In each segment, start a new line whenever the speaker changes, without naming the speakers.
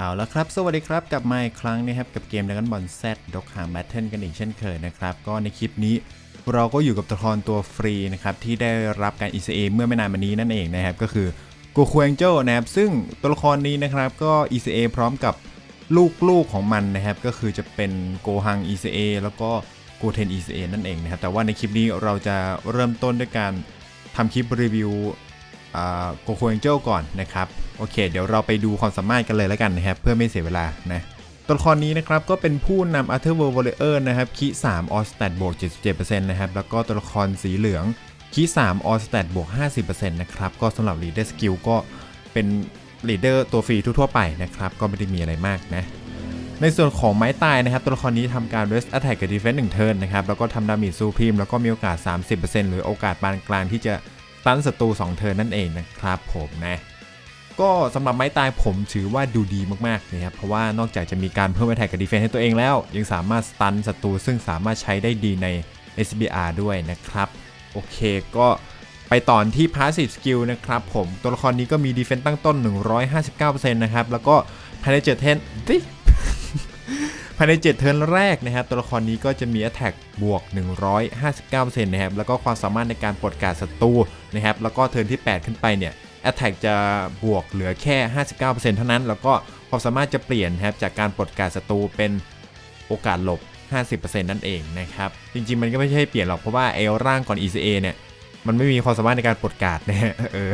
เอาละครับ สวัสดีครับ กลับมาอีกครั้งนะครับ กับเกมดักันบอลแซดด็อกหางแบทเทิลกันอีกเช่นเคยนะครับ ก็ในคลิปนี้เราก็อยู่กับตัวละครตัวฟรีนะครับ ที่ได้รับการ ECA เมื่อไม่นานมานี้นั่นเองนะครับ ก็คือโกคูแองเจลนะครับ ซึ่งตัวละครนี้นะครับก็ ECA พร้อมกับลูกๆของมันนะครับ ก็คือจะเป็นโกฮัง ECA แล้วก็โกเทน ECA นั่นเองนะครับ แต่ว่าในคลิปนี้เราจะเริ่มต้นด้วยการทำคลิปรีวิว โกโคเองเจลก่อนนะครับโอเค เดี๋ยวเราไปดูความสามารถกันเลยแล้วกันนะครับ เพื่อไม่เสียเวลานะตัวละครนี้นะครับก็เป็นผู้นำ Arthur w o r l e r นะครับคี3 All Stat บวก77%นะครับแล้วก็ตัวละครสีเหลืองคี3 All Stat บวก50%นะครับก็สำหรับ Leader Skill ก็เป็น Leader ตัวฟรีทั่วๆไปนะครับก็ไม่ได้มีอะไรมากนะในส่วนของไม้ตายนะครับ ตัวละครนี้ทำการ Rest Attack กับ Defense 1 turn นะครับแล้วก็ทำดาเมจซูพรีมแล้วก็มีโอกาส 30%หรือโอกาสปานกลางที่จะ ตันศัตรู2เทิร์นนั่นเองนะครับผมนะก็สำหรับไม้ตายผมถือว่าดูดีมากๆนะครับเพราะว่านอกจากจะมีการเพิ่มแท็กกับดีเฟนซ์ให้ตัวเองแล้ว ยังสามารถสตันศัตรูซึ่งสามารถใช้ได้ดีใน SBR ด้วยนะครับ โอเคก็ไปต่อที่ Passive Skill นะครับผม ตัวละครนี้ก็มีดีเฟนซ์ตั้งต้น 159%นะครับ แล้วก็ภายใน7เทนดิ ภายใน 7 เทิร์นแรกนะครับ ตัวละครนี้ก็จะมี Attack บวก 159%นะครับ แล้วก็ความสามารถในการปลดการศัตรูนะครับ แล้วก็เทิร์นที่ 8 ขึ้นไปเนี่ย Attack จะบวกเหลือแค่ 59%เท่านั้น แล้วก็ความสามารถจะเปลี่ยนนะครับจากการปลดการศัตรูเป็นโอกาสหลบ 50%นั่นเองนะครับ จริงๆ มันก็ไม่ใช่เปลี่ยนหรอก เพราะว่าเอลร่างก่อน ECA เนี่ย มันไม่มีความสามารถในการปลดการ์ดนะฮะ เออ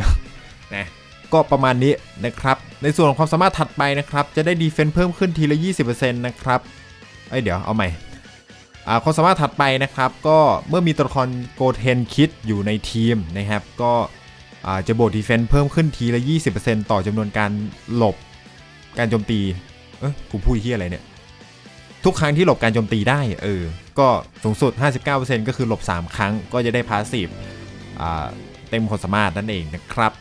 นะ ก็ประมาณนี้นะครับ ในส่วนของความสามารถถัดไปนะครับ จะได้ดีเฟนส์เพิ่มขึ้นทีละ 20%นะครับ เอ้ยเดี๋ยวเอาใหม่ความสามารถถัดไปนะครับ ก็เมื่อมีตัวละครโกเทนคิดอยู่ในทีมนะครับ ก็จะโบวกดีเฟนส์เพิ่มขึ้นทีละ 20%ต่อจำนวนการหลบการโจมตีเอ้ยกูพูดที่อะไรเนี่ย ทุกครั้งที่หลบการโจมตีได้ เออ ก็สูงสุด 59%ก็คือหลบ 3 ครั้ง ก็จะได้พาสซีฟเต็มความสามารถนั่นเองนะครับ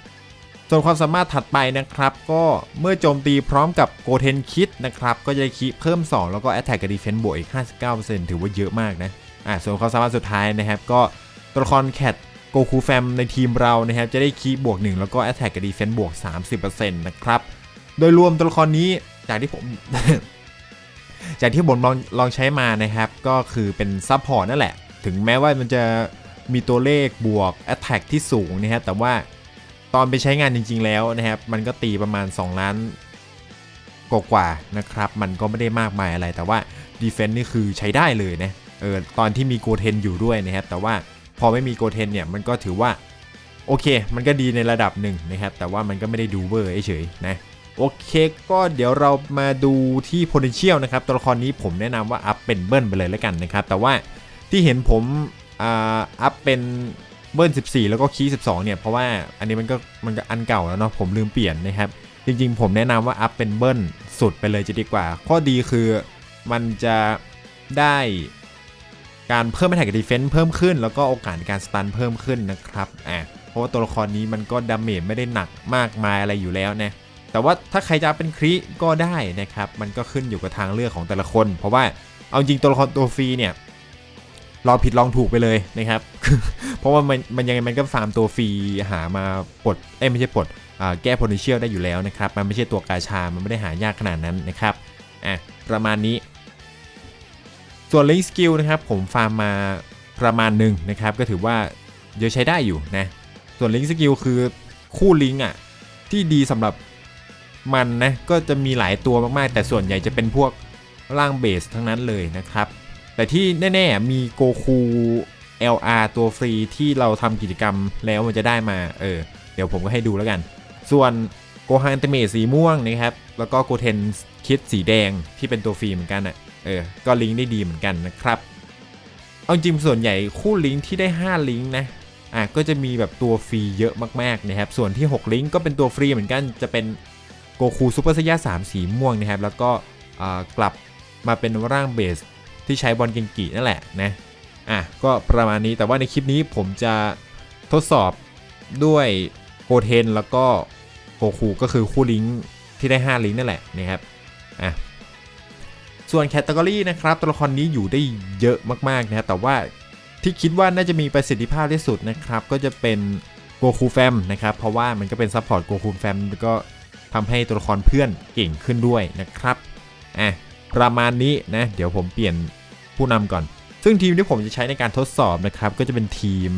ส่วนความสามารถถัดไปนะครับ ก็เมื่อโจมตีพร้อมกับโกเทนคิดนะครับ ก็จะคีเพิ่ม 2 แล้วก็ Attack กับ Defense บวกอีก 59%ถือว่าเยอะมากนะอ่าส่วนความสามารถสุดท้ายนะครับ ก็ตัวละครแคทโกคูแฟมในทีมเรานะครับ จะได้คีบวก 1 แล้วก็ Attack กับ Defense บวก 30%นะครับ โดยรวมตัวละครนี้จากที่ผม จากที่ผมลองลองใช้มานะครับ ก็คือเป็นซับพอร์ตนั่นแหละ ถึงแม้ว่ามันจะมีตัวเลขบวก Attack ที่สูงนะครับแต่ว่า ตอนไปใช้งานจริง ๆ แล้วนะครับ มันก็ตีประมาณ 2 ล้านกว่าๆนะครับ มันก็ไม่ได้มากมายอะไร แต่ว่าดีเฟน s ์นี่คือใช้ได้เลยนะ เออ ตอนที่มีโกเทนอยู่ด้วยนะครับ แต่ว่าพอไม่มีโกเทนเนี่ย มันก็ถือว่า โอเค มันก็ดีในระดับหนึ่งนะครับ แต่ว่ามันก็ไม่ได้ดูเวอร์เฉยๆนะ โอเค ก็เดี๋ยวเรามาดูที่ potential นะครับ ตัวละครนี้ผมแนะนำว่าอัพเป็นเบิ้ลไปเลยแล้วกันนะครับ แต่ว่าที่เห็นผมอัพเป็น เบิร์น14 แล้วก็คีย์12 เนี่ย เพราะว่าอันนี้มันก็มันก็อันเก่าแล้วเนาะผมลืมเปลี่ยนนะครับ จริงๆ ผมแนะนำว่าอัพเป็นเบิร์นสุดไปเลยจะดีกว่า ข้อดีคือมันจะได้การเพิ่มแท็กดีเฟนซ์เพิ่มขึ้น แล้วก็โอกาสในการสตันเพิ่มขึ้นนะครับอะเพราะว่าตัวละครนี้มันก็ดาเมจไม่ได้หนักมากมายอะไรอยู่แล้วนะแต่ว่าถ้าใครจะเป็นครีก็ได้นะครับ มันก็ขึ้นอยู่กับทางเลือกของแต่ละคน เพราะว่าเอาจริงตัวละครตัวฟรีเนี่ย ลองผิดลองถูกไปเลยนะครับ เพราะว่ามันมันยังไงมันก็ฟาร์มตัวฟรีหามาปลดเอ้ไม่ใช่ปลดแก้ potential ได้อยู่แล้วนะครับ มันไม่ใช่ตัวกาชา มันไม่ได้หายากขนาดนั้นนะครับอะประมาณนี้ ส่วน link skill นะครับ ผมฟาร์มมาประมาณหนึ่งนะครับ ก็ถือว่าเยอะใช้ได้อยู่นะ ส่วน link skill คือคู่ลิงก์อะที่ดีสำหรับมันนะก็จะมีหลายตัวมากๆ แต่ส่วนใหญ่จะเป็นพวกร่างเบสทั้งนั้นเลยนะครับ แต่ที่แน่ๆมีโกคู LR ตัวฟรีที่เราทำกิจกรรมแล้วมันจะได้มา เออ เดี๋ยวผมก็ให้ดูแล้วกัน ส่วนโกฮันเตเมสีม่วงนะครับ แล้วก็โกเทนคิดสีแดงที่เป็นตัวฟรีเหมือนกันอะ เออ ก็ลิงก์ได้ดีเหมือนกันนะครับ เอาจริงส่วนใหญ่คู่ลิงก์ที่ได้ 5 ลิงก์นะ อะ ก็จะมีแบบตัวฟรีเยอะมากๆนะครับ ส่วนที่ 6 ลิงก์ก็เป็นตัวฟรีเหมือนกัน จะเป็นโกคูซูเปอร์ไซย่า3สีม่วงนะครับ แล้วก็อ่ากลับมาเป็นร่างเบส ที่ใช้บอลเกงกินั่นแหละนะอะก็ประมาณนี้แต่ว่าในคลิปนี้ผมจะทดสอบด้วยโกเทนแล้วก็โกคูก็คือคู่ลิงก์ที่ได้ 5 ลิงก์นั่นแหละนะครับอะส่วนแคตตากรีนะครับตัวละครนี้อยู่ได้เยอะมากๆนะแต่ว่าที่คิดว่าน่าจะมีประสิทธิภาพที่สุดนะครับ ก็จะเป็นโกคูแฟมนะครับ เพราะว่ามันก็เป็นซัพพอร์ตโกคูแฟมก็ทำให้ตัวละครเพื่อนเก่งขึ้นด้วยนะครับอะ ประมาณนี้นะเดี๋ยวผมเปลี่ยนผู้นำก่อน ซึ่งทีมที่ผมจะใช้ในการทดสอบนะครับ ก็จะเป็นทีม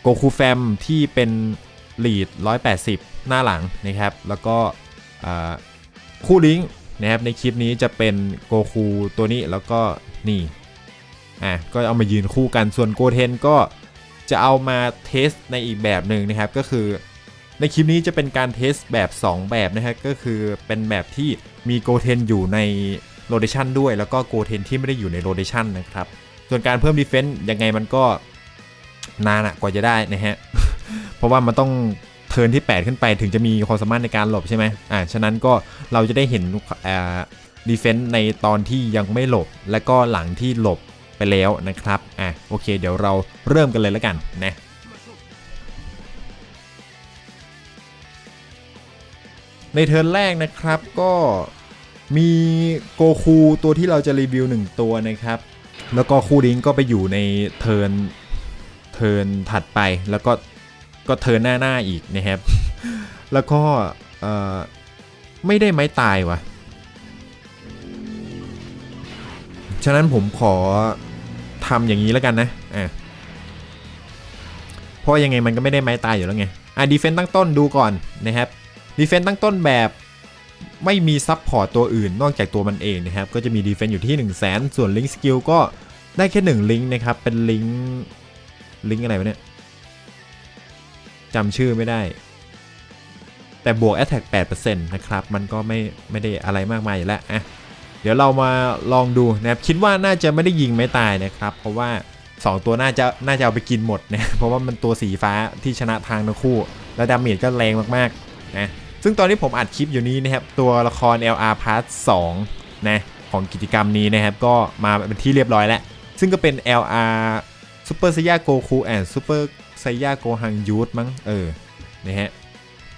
โกคูแฟมที่เป็นลีด 180 หน้าหลังนะครับ แล้วก็คู่ลิงก์นะครับในคลิปนี้จะเป็นโกคูตัวนี้แล้วก็นี่อะก็เอามายืนคู่กันส่วนโกเทนก็จะเอามาเทสในอีกแบบหนึ่งนะครับ ก็คือในคลิปนี้จะเป็นการเทสแบบ 2 แบบนะฮะก็คือเป็นแบบที่มีโกเทนอยู่ใน โรเดชันด้วยแล้วก็โกเทนที่ไม่ได้อยู่ในโรเดชันนะครับ ส่วนการเพิ่มดีเฟนต์ยังไงมันก็นานอะกว่าจะได้นะฮะ เพราะว่ามันต้องเทิร์นที่ 8 ขึ้นไปถึงจะมีความสามารถในการหลบใช่ไหมอ่าฉะนั้นก็เราจะได้เห็นอ่าดีเฟนต์ในตอนที่ยังไม่หลบ และก็หลังที่หลบไปแล้วนะครับอะโอเค เดี๋ยวเราเริ่มกันเลยแล้วกันนะในเทิร์นแรกนะครับก็ มีโกคูตัวที่เราจะรีวิว 1 ตัวนะครับ แล้วก็คู่ลิงก็ไปอยู่ในเทิร์นเทิร์นถัดไปแล้วก็ก็เทิร์นหน้าหน้าอีกนะครับ แล้วก็ไม่ได้ไม้ตายวะฉะนั้นผมขอทำอย่างนี้แล้วกันนะอะเพราะยังไงมันก็ไม่ได้ไม้ตายอยู่แล้วไงอะดีเฟนต์ตั้งต้นดูก่อนนะครับดีเฟนต์ตั้งต้นแบบ ไม่มีซับพอร์ตตัวอื่นนอกจากตัวมันเองนะครับ ก็จะมีดีเฟนต์อยู่ที่ 1 0 0 0 0แสนส่วนลิงก์สกิลก็ได้แค่ 1 ลิงก์นะครับ เป็นลิงก์ลิงก์อะไรวะเนี่ยจำชื่อไม่ได้ แต่บวก Attack 8%นะครับ มันก็ไม่ไม่ได้อะไรมากมายอยู่แล้วอะเดี๋ยวเรามาลองดูนะครับ คิดว่าน่าจะไม่ได้ยิงไม่ตายนะครับ เพราะว่า 2 ตัวน่าจะน่าจะเอาไปกินหมดนะเพราะว่ามันตัวสีฟ้าที่ชนะทางทั้งคู่ แล้วดาเมจก็แรงมากๆนะ ซึ่งตอนที่ผมอัดคลิปอยู่นี้นะครับ ตัวละคร LR Part 2นะของกิจกรรมนี้นะครับ ก็มาเป็นที่เรียบร้อยแล้ว ซึ่งก็เป็น LR Super Saiya Goku and Super Saiya Gohan Youth มั้งเออนะฮะ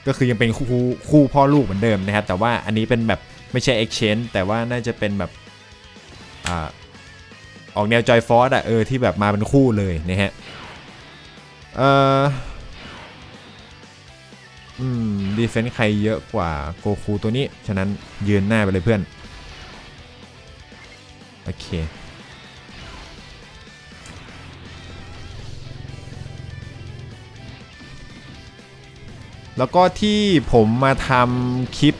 ก็คือยังเป็นคู่คู่พ่อลูกเหมือนเดิมนะครับ แต่ว่าอันนี้เป็นแบบไม่ใช่ Exchange แต่ว่าน่าจะเป็นแบบอ่าออกแนวจอยฟอร์ดอะเออที่แบบมาเป็นคู่เลยนะฮะเอ่อ อืมดีเฟนส์ใครเยอะกว่าโกคูตัวนี้ ฉะนั้นยืนหน้าไปเลยเพื่อน โอเค แล้วก็ที่ผมมาทำคลิป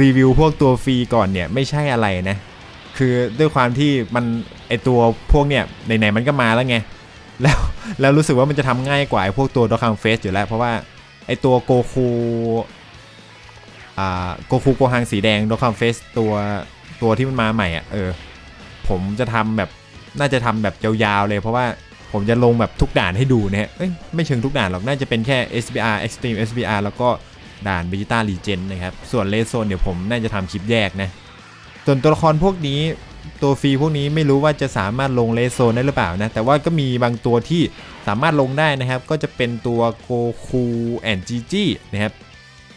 รีวิวพวกตัวฟรีก่อนเนี่ย ไม่ใช่อะไรนะ คือด้วยความที่มันไอตัวพวกเนี่ยไหนๆมันก็มาแล้วไง แล้วแล้วรู้สึกว่ามันจะทำง่ายกว่าไอพวกตัวดอคังเฟสอยู่แล้วเพราะว่า ไอตัวโกคูอ่าโกคูโกฮังสีแดงดคังเฟสตัวตัวที่มันมาใหม่อะเออ ผมจะทำแบบน่าจะทำแบบยาวๆเลยเพราะว่าผมจะลงแบบทุกด่านให้ดูนะฮะเอ้ยไม่เชิงทุกด่านหรอก น่าจะเป็นแค่ SBR Extreme SBR แล้วก็ด่าน Vegeta Regen นะครับ ส่วนเลโซนเดี๋ยวผมน่าจะทำคลิปแยกนะ ส่วนตัวละครพวกนี้ ตัวฟรีพวกนี้ไม่รู้ว่าจะสามารถลงเลโซนได้หรือเปล่านะ แต่ว่าก็มีบางตัวที่สามารถลงได้นะครับ ก็จะเป็นตัวโกคูแอนจีจีนะครับ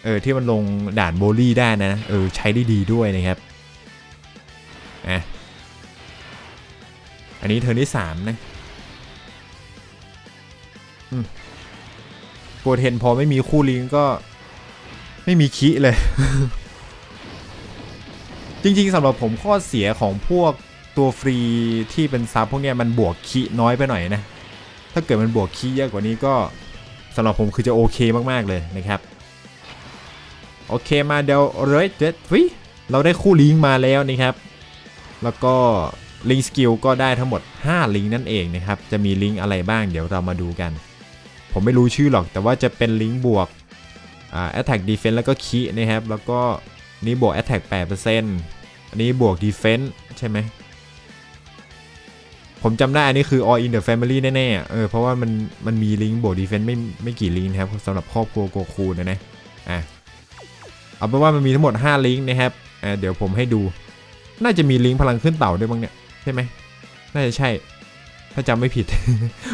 เออที่มันลงด่านโบลี่ได้นะ เออใช้ได้ดีด้วยนะครับอะอันนี้เทอร์นที่3นะอืมโกเทนพอไม่มีคู่ลิงก็ไม่มีคิเลย ริง ๆสำหรับผมข้อเสียของพวกตัวฟรีที่เป็นซับพวกเนี้ยมันบวกคีน้อยไปหน่อยนะ ถ้าเกิดมันบวกคีเยอะกว่านี้ก็สำหรับผมคือจะโอเคมากๆเลยนะครับ โอเคมาเดี๋ยวเรยเจ็ดวิเราได้คู่ลิงมาแล้วนะครับ แล้วก็ลิงสกิลก็ได้ทั้งหมด 5 ลิงนั่นเองนะครับ จะมีลิงอะไรบ้างเดี๋ยวเรามาดูกัน ผมไม่รู้ชื่อหรอกแต่ว่าจะเป็นลิงบวกอ่า attack defense แล้วก็คีนะครับ แล้วก็นี่บวก attack 8% อันนี้บวก defense ใช่ไหมผมจำได้อันนี้คือ all in the family แน่ๆ เออ เพราะว่ามันมันมีลิงก์บวก defense ไม่ไม่กี่ลิงก์นะครับสำหรับครอบครัวโกคูนะนะ อะ เอาเป็นว่ามันมีทั้งหมด 5 ลิงก์นะครับ อ่าเดี๋ยวผมให้ดู น่าจะมีลิงก์พลังขึ้นเต่าด้วยมั้งเนี่ย ใช่ไหม น่าจะใช่ ถ้าจำไม่ผิด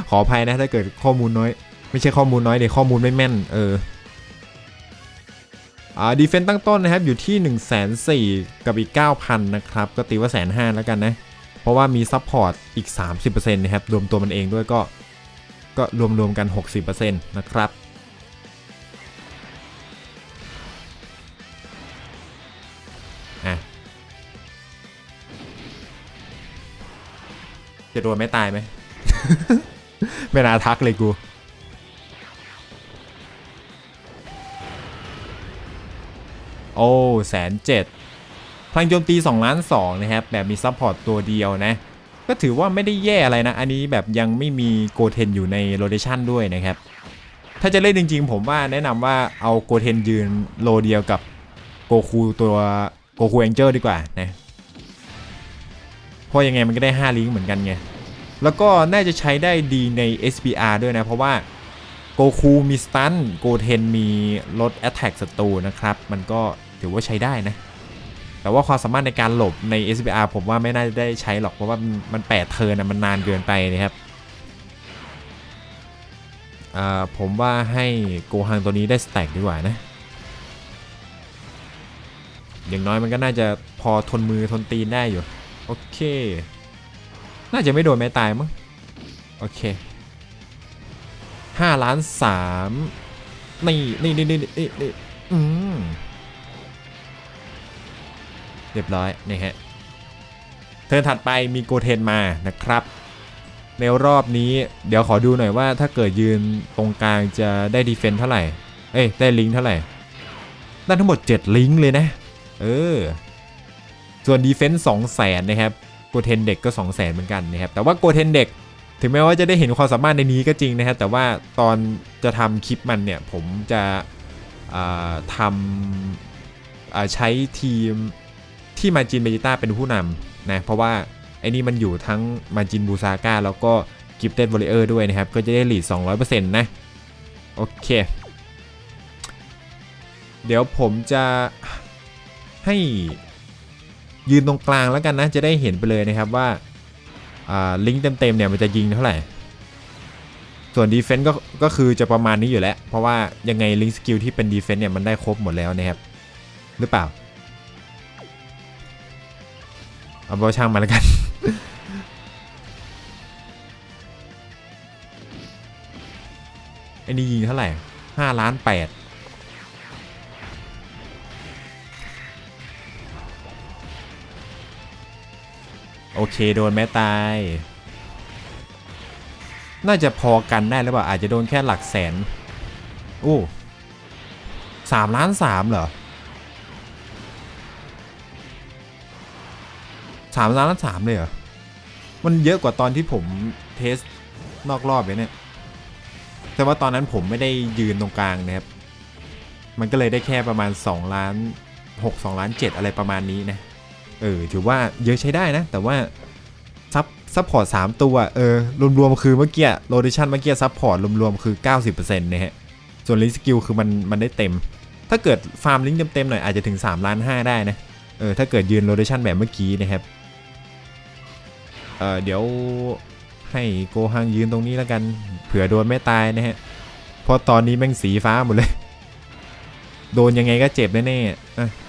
ขออภัยนะถ้าเกิดข้อมูลน้อย ไม่ใช่ข้อมูลน้อยเดี๋ยวข้อมูลไม่แม่น เออ ดีเฟนต์ตั้งต้นนะครับอยู่ที่ 1 4 0 0 0 กับอีก 9,000 นะครับ ก็ตีว่าแสนห้าแล้วกันนะ เพราะว่ามีซัพพอร์ตอีก 30%นะครับ รวมตัวมันเองด้วยก็ก็รวมรวมกัน 60%นะครับจะโดนไม่ตายไหม ไม่น่าทักเลยกู โอ้แสนเจ็ดพลังโจมตี2ล้าน2นะครับ แบบมีซัพพอร์ตตัวเดียวนะ ก็ถือว่าไม่ได้แย่อะไรนะ อันนี้แบบยังไม่มีโกเทนอยู่ในโรเ t ชันด้วยนะครับ ถ้าจะเล่นจริงๆ ผมว่าแนะนำว่าเอาโกเทนยืนโลเดียวกับโกคูตัวโกคูแองเจลดีกว่านะเพราะยังไงมันก็ได้ 5 ลิงก์เหมือนกันไง แล้วก็น่าจะใช้ได้ดีใน SBR ด้วยนะ เพราะว่า โกคูมีสตันโกเทนมีลด Attack ศัตรูนะครับ มันก็ถือว่าใช้ได้นะ แต่ว่าความสามารถในการหลบใน SBR ผมว่าไม่น่าจะได้ใช้หรอกเพราะว่ามันมัน8เทิร์นะมันนานเกินไปนะครับผมว่าให้โกฮังตัวนี้ได้สแต็กดีกว่านะ อย่างน้อยมันก็น่าจะพอทนมือทนตีนได้อยู่ โอเค น่าจะไม่โดนแม้ตายมั้ง โอเค ห้าล้านสามนี่นี่นี่นี่นี่นี่อืมเรียบร้อยนี่ฮะเทิร์นถัดไปมีโกเทนมานะครับ ในรอบนี้เดี๋ยวขอดูหน่อยว่าถ้าเกิดยืนตรงกลางจะได้ดีเฟนส์เท่าไหร่ เอ้ย ได้ลิงก์เท่าไหร่ ได้ทั้งหมด 7 ลิงก์เลยนะ เออ ส่วนดีเฟนส์สองแสนนะครับโกเทนเด็กก็ 2 0 0แสนเหมือนกันนะครับ แต่ว่าโกเทนเด็ก ถึงแม้ว่าจะได้เห็นความสามารถในนี้ก็จริงนะครับแต่ว่าตอนจะทำคลิปมันเนี่ย ผมจะทำใช้ทีมที่มาจินเบจิต้าเป็นผู้นำนะเพราะว่าไอ้นี่มันอยู่ทั้งมาจินบูซาก้าแล้วก็กิฟเต็ดวอลเลอร์ด้วยนะครับ ก็จะได้หลีด 200%นะ โอเค เดี๋ยวผมจะให้ยืนตรงกลางแล้วกันนะ จะได้เห็นไปเลยนะครับว่า ลิงก์เต็มๆเนี่ยมันจะยิงเท่าไหร่ ส่วนดีเฟนต์ก็ก็คือจะประมาณนี้อยู่แล้ว เพราะว่ายังไงลิงก์สกิลที่เป็นดีเฟนต์เนี่ยมันได้ครบหมดแล้วนะครับ หรือเปล่า เอาบอช่างมาแล้วกันไอ้นี่ยิงเท่าไหร่ห้าล้านแปด โอเคโดนแม้ตาย น่าจะพอกันได้หรือเปล่าอาจจะโดนแค่หลักแสนโอ้สามล้านสามเหรอสามล้านสามเลยเหรอ มันเยอะกว่าตอนที่ผมเทสนอกรอบเลยเนี่ย แต่ว่าตอนนั้นผมไม่ได้ยืนตรงกลางนะครับ มันก็เลยได้แค่ประมาณ 2 ล้าน 6 2 ล้าน 7 อะไรประมาณนี้นะ เออถือว่าเยอะใช้ได้นะ แต่ว่าซับซัพพอร์ต3ตัวเออรวมๆคือเมื่อกี้โรเดชันเมื่อกี้ซัพพอร์ตรวมๆคือ 90%นะฮะส่วนลิงสกิลคือมันมันได้เต็ม ถ้าเกิดฟาร์มลิงก์เต็มๆหน่อยอาจจะถึง3ล้าน5ได้นะเออถ้าเกิดยืนโรเดชันแบบเมื่อกี้นะครับเออเดี๋ยวให้โกฮังยืนตรงนี้แล้วกันเผื่อโดนไม่ตายนะฮะเพราะตอนนี้แม่งสีฟ้าหมดเลย โดนยังไงก็เจ็บแน่ๆ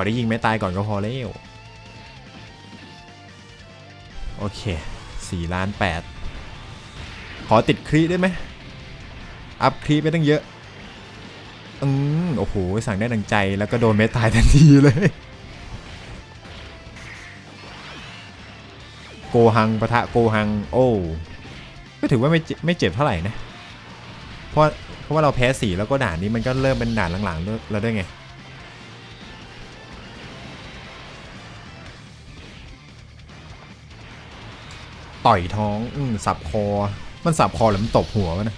อะขอได้ยิงไม่ตายก่อนก็พอแล้ว โอเค4ล้าน8ขอติดครีได้ไหม อัพครีไปตั้งเยอะ อืมโอ้โห สั่งได้ดังใจแล้วก็โดนไม่ตายทันทีเลย โกฮังปะทะโกฮัง โอ้ก็ถือว่าไม่เจ็บไม่เจ็บเท่าไหร่นะ เพราะเพราะว่าเราแพ้สีแล้วก็ด่านนี้มันก็เริ่มเป็นด่านหลังๆแล้วด้วยไง ต่อยท้องอืสับคอ มันสับคอหรือมันตบหัววะนะ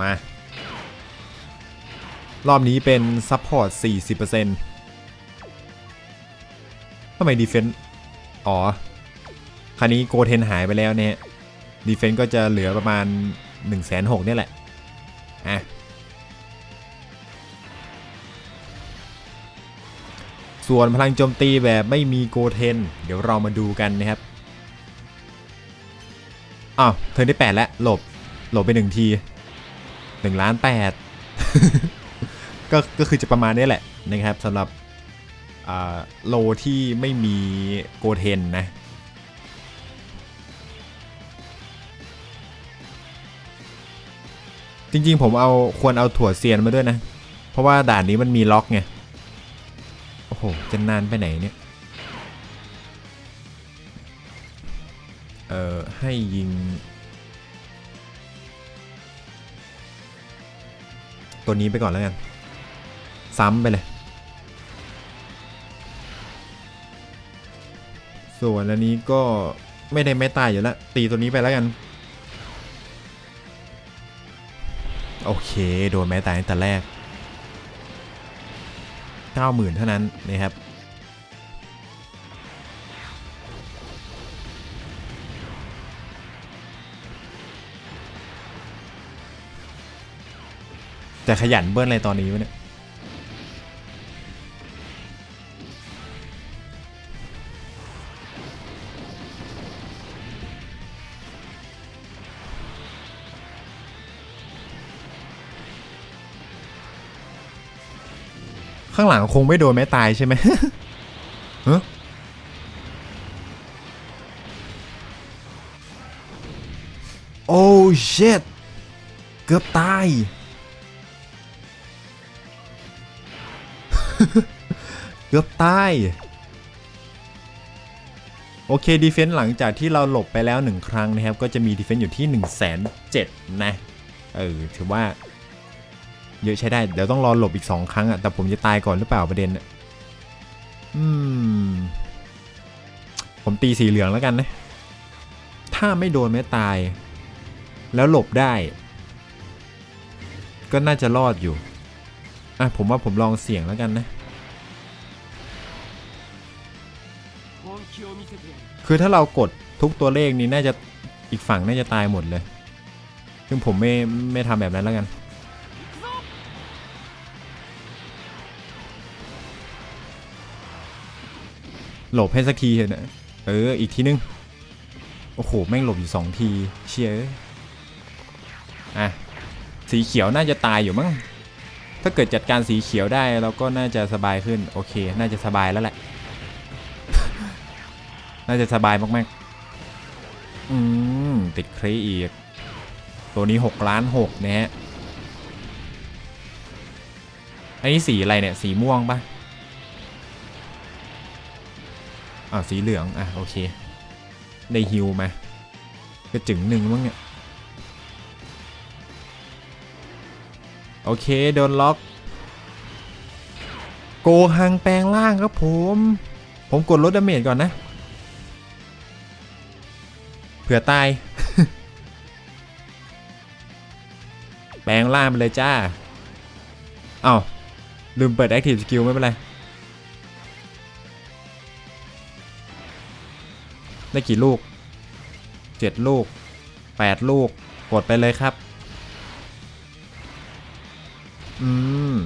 มา รอบนี้เป็นซัพพอร์ต 40%ทำไมดีเฟนต์อ๋อคราวนี้โกเทนหายไปแล้วเนี่ยดีเฟนต์ก็จะเหลือประมาณ1 6 0 0 0เนี่แหละ ส่วนพลังโจมตีแบบไม่มีโกเทน เดี๋ยวเรามาดูกันนะครับ อ้าวเทิร์นที่ 8 แล้ว หลบ หลบไป 1 ที1ล้าน8ก็ก็คือจะประมาณนี้แหละนะครับสำหรับโลที่ไม่มีโกเทนนะจริงๆ ผมเอาควรเอาถั่วเซียนมาด้วยนะ เพราะว่าด่านนี้มันมีล็อกไง โอ้โห จะนานไปไหนเนี่ย เอ่อ ให้ยิง ตัวนี้ไปก่อนแล้วกัน ซ้ำไปเลย ส่วนอันนี้ก็ไม่ได้ไม่ตายอยู่แล้ว ตีตัวนี้ไปแล้วกัน โอเค โดนแม้ตายตั้งแต่แรก 90,000 เท่านั้นนะครับจะขยันเบิ้ลอะไรตอนนี้วะเนี่ย ข้างหลังคงไม่โดนแม้ตายใช่ไหมเฮะโอ้เช็ดเกือบตาย เกือบตาย โอเคดีเฟนส์หลังจากที่เราหลบไปแล้วหนึ่งครั้งนะครับ ก็จะมีดีเฟนส์อยู่ที่1นึ่งแสนเจ็ดนะ เออ ถือว่า เยอะใช้ได้ เดี๋ยวต้องรอหลบอีกสองครั้งอะแต่ผมจะตายก่อนหรือเปล่าประเด็นอะอืม ผมตีสีเหลืองแล้วกันนะ ถ้าไม่โดนไม่ตาย แล้วหลบได้ ก็น่าจะรอดอยู่ อะผมว่าผมลองเสี่ยงแล้วกันนะ คือถ้าเรากดทุกตัวเลขนี้น่าจะอีกฝั่งน่าจะตายหมดเลย ซึ่งผมไม่ไม่ทำแบบนั้นแล้วกัน หลบให้สักทีเถอะนะเออ อีกทีนึง โอ้โห แม่งหลบอยู่สองที เชียเอ้ยอะ สีเขียวน่าจะตายอยู่มั้ง ถ้าเกิดจัดการสีเขียวได้เราก็น่าจะสบายขึ้น โอเค น่าจะสบายแล้วแหละ น่าจะสบายมากๆ อืม ติดครีอีก ตัวนี้ 6 ล้าน6นะฮะ อันนี้สีอะไรเนี่ย สีม่วงป่ะ อ่าสีเหลือง อะ โอเค ได้ฮิวมากระจึงหนึ่งมั้งเนี่ย โอเค โดนล็อก โกหังแปลงร่างครับผม ผมกดลดดาเมจก่อนนะ เผื่อตาย แปลงร่างไปเลยจ้า เอ้าลืมเปิด Active Skill ไม่เป็นไร ได้กี่ลูก 7 ลูก 8 ลูก กดไปเลยครับ อืม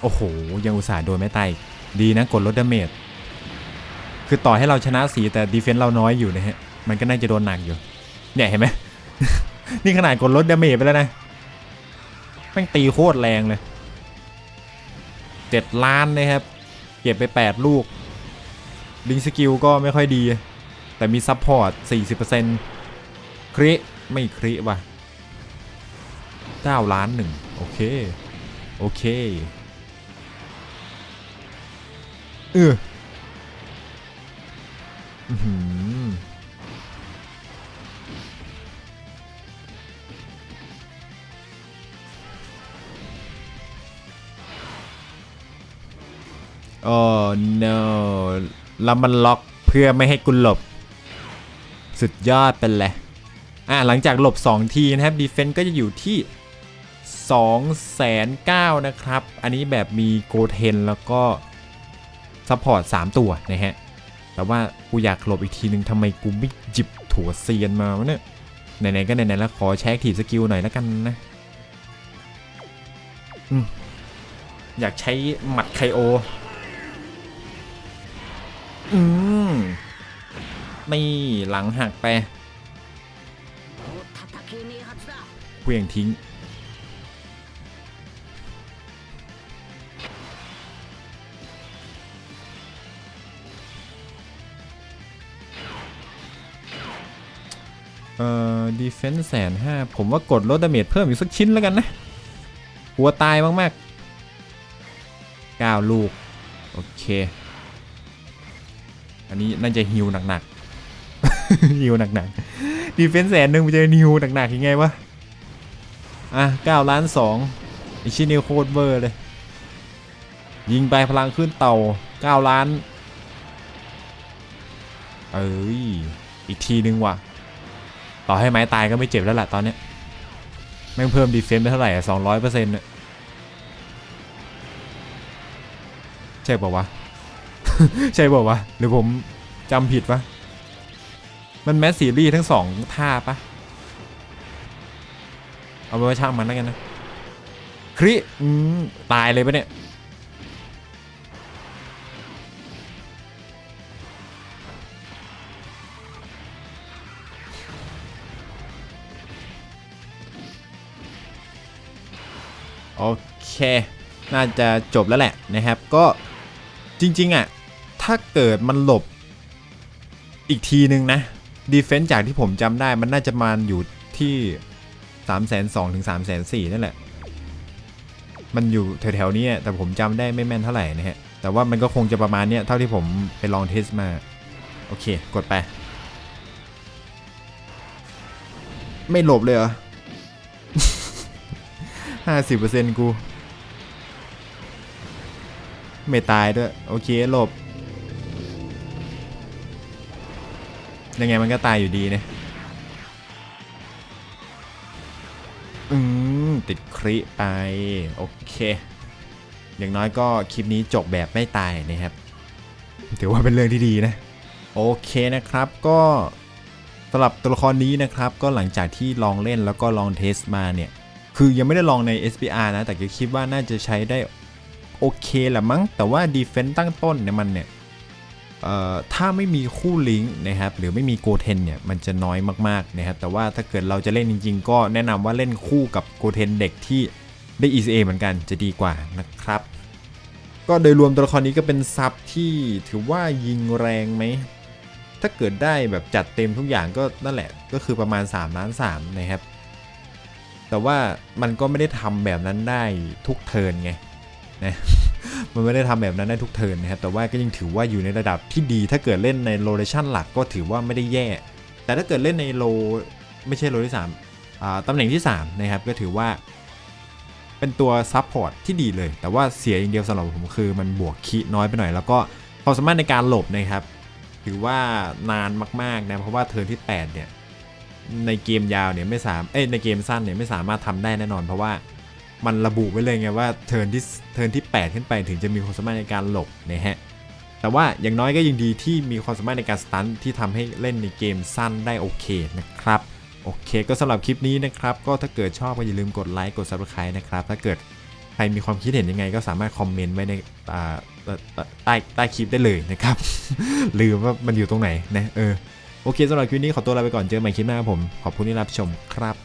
โอ้โห ยังอุตส่าห์โดนไม่ตายดีนะกดลดดาเมจคือต่อให้เราชนะสีแต่ดีเฟนต์เราน้อยอยู่นะฮะ มันก็น่าจะโดนหนักอยู่ เนี่ยเห็นไหม นี่ขนาดกดลดดาเมจไปแล้วนะ แม่งตีโคตรแรงเลยเจ็ดล้านนะครับ เก็บไป 8 ลูก ลิงสกิลก็ไม่ค่อยดี แต่มีซัพพอร์ต 40%คริไม่คริว่ะ9ล้านหนึ่งโอเค โอเค เออ โอ้ no แล้วมันล็อกเพื่อไม่ให้กุหลบ สุดยอดเป็นแหละอะหลังจากหลบ 2 ทีนะครับดีเฟน s ์ก็จะอยู่ที่2 9 0 0นะครับ อันนี้แบบมีโกเทนแล้วก็ซัพพอร์ต 3 ตัวนะฮะ แต่ว่ากูอยากหลบอีกทีนึงทำไมกูไม่จิบถั่วเซียนมาวะเนี่ย ไหนๆก็ไหนๆแล้วขอแช็คทีสกิลหน่อยแล้วกันนะออยากใช้หมัดไคโอ อืมนี่หลังหักไปเควียงทิ้ง เอ่อดีเฟนส์แสนห้าผมว่ากดลดดาเมจเพิ่มอีกสักชิ้นแล้วกันนะ หัวตายมาก ๆ 9 ลูก โอเค อันนี้น่าจะฮิวหนักๆฮิวหนักๆดีเฟนส์แสนหนึ่งมันจะฮิวหนักๆยังไงวะอะ9ล้าน2อีชินิวโคตรเบอร์เลย ยิงไปพลังขึ้นเต่า9ล้าน เอ้ย อีกทีนึงว่ะ ต่อให้ไม้ตายก็ไม่เจ็บแล้วล่ะตอนเนี้ยแม่งเพิ่มดีเฟนซ์ไปเท่าไหร่สองร้อยเปอร์เซ็นต์เนี่ยใช่ป่าวะ ใช่ป่าวะหรือผมจำผิดปะมันแมสซีรีส์ทั้งสองท่าปะเอาไปนว่าช่างมันแล้วกันนะคริอืมตายเลยปะเนี่ยโอเค น่าจะจบแล้วแหละนะครับ ก็จริง ๆ อะ ถ้าเกิดมันหลบอีกทีนึงนะดีเฟน s ์จากที่ผมจำได้มันน่าจะมาอยู่ที่3 2 0 0 0ถึง3 4 0 0 0นั่นแหละ มันอยู่แถวๆนี้แต่ผมจำได้ไม่แม่นเท่าไหร่นะฮะ แต่ว่ามันก็คงจะประมาณเนี้ยเท่าที่ผมไปลองเทสมา โอเค กดไป ไม่หลบเลยเหรอห้าสิบเปอร์เซ็นต์กู ไม่ตายด้วย โอเคหลบ ยังไงมันก็ตายอยู่ดีเนี่ยอืมติดคริไป โอเค อย่างน้อยก็คลิปนี้จบแบบไม่ตายนะครับ ถือว่าเป็นเรื่องที่ดีนะ โอเคนะครับก็สำหรับตัวละครนี้นะครับ ก็หลังจากที่ลองเล่นแล้วก็ลองเทสมาเนี่ย คือยังไม่ได้ลองใน SPR นะ แต่ก็คิดว่าน่าจะใช้ได้โอเคแหละมั้ง แต่ว่า Defense ตั้งต้นเนี่ยมันเนี่ย ถ้าไม่มีคู่ลิงก์นะครับหรือไม่มีโกเทนเนี่ยมันจะน้อยมากๆนะครับแต่ว่าถ้าเกิดเราจะเล่นจริง ๆ ก็แนะนำว่าเล่นคู่กับโกเทนเด็กที่ได้ ECA เหมือนกันจะดีกว่านะครับ ก็โดยรวมตัวละครนี้ก็เป็นซับที่ถือว่ายิงแรงไหมถ้าเกิดได้แบบจัดเต็มทุกอย่างก็นั่นแหละก็คือประมาณ3ล้าน3นะครับแต่ว่ามันก็ไม่ได้ทำแบบนั้นได้ทุกเทิร์นไงนะ มันไม่ได้ทำแบบนั้นได้ทุกเทิร์นนะครับแต่ว่าก็ยังถือว่าอยู่ในระดับที่ดี ถ้าเกิดเล่นในโลเคชั่นหลักก็ถือว่าไม่ได้แย่ แต่ถ้าเกิดเล่นในโลไม่ใช่โลที่3อ่าตำแหน่งที่3นะครับก็ถือว่า เป็นตัวซับพอร์ตที่ดีเลย แต่ว่าเสียอย่างเดียวสำหรับผมคือมันบวกคีน้อยไปหน่อย แล้วก็ความสามารถในการหลบนะครับถือว่านานมากๆนะเพราะว่าเทิร์นที่ 8 เนี่ยในเกมยาวเนี่ยไม่สามเอ้ยในเกมสั้นเนี่ยไม่สามารถทำได้แน่นอน เพราะว่า มันระบุไว้เลยไงว่าเทิร์นที่เทิร์นที่ 8 ขึ้นไปถึงจะมีความสามารถในการหลบนะฮะแต่ว่าอย่างน้อยก็ยังดีที่มีความสามารถในการสตันที่ทำให้เล่นในเกมสั้นได้โอเคนะครับโอเค ก็สำหรับคลิปนี้นะครับก็ถ้าเกิดชอบก็อย่าลืมกดไลค์กด subscribe นะครับถ้าเกิดใครมีความคิดเห็นยังไงก็สามารถคอมเมนต์ไว้ในใต้ใต้คลิปได้เลยนะครับลืมว่ามันอยู่ตรงไหนนะเออโอเคสำหรับคลิปนี้ขอตัวลาไปก่อนเจอกันใหม่คลิปหน้าครับผม ขอบคุณที่รับชมครับ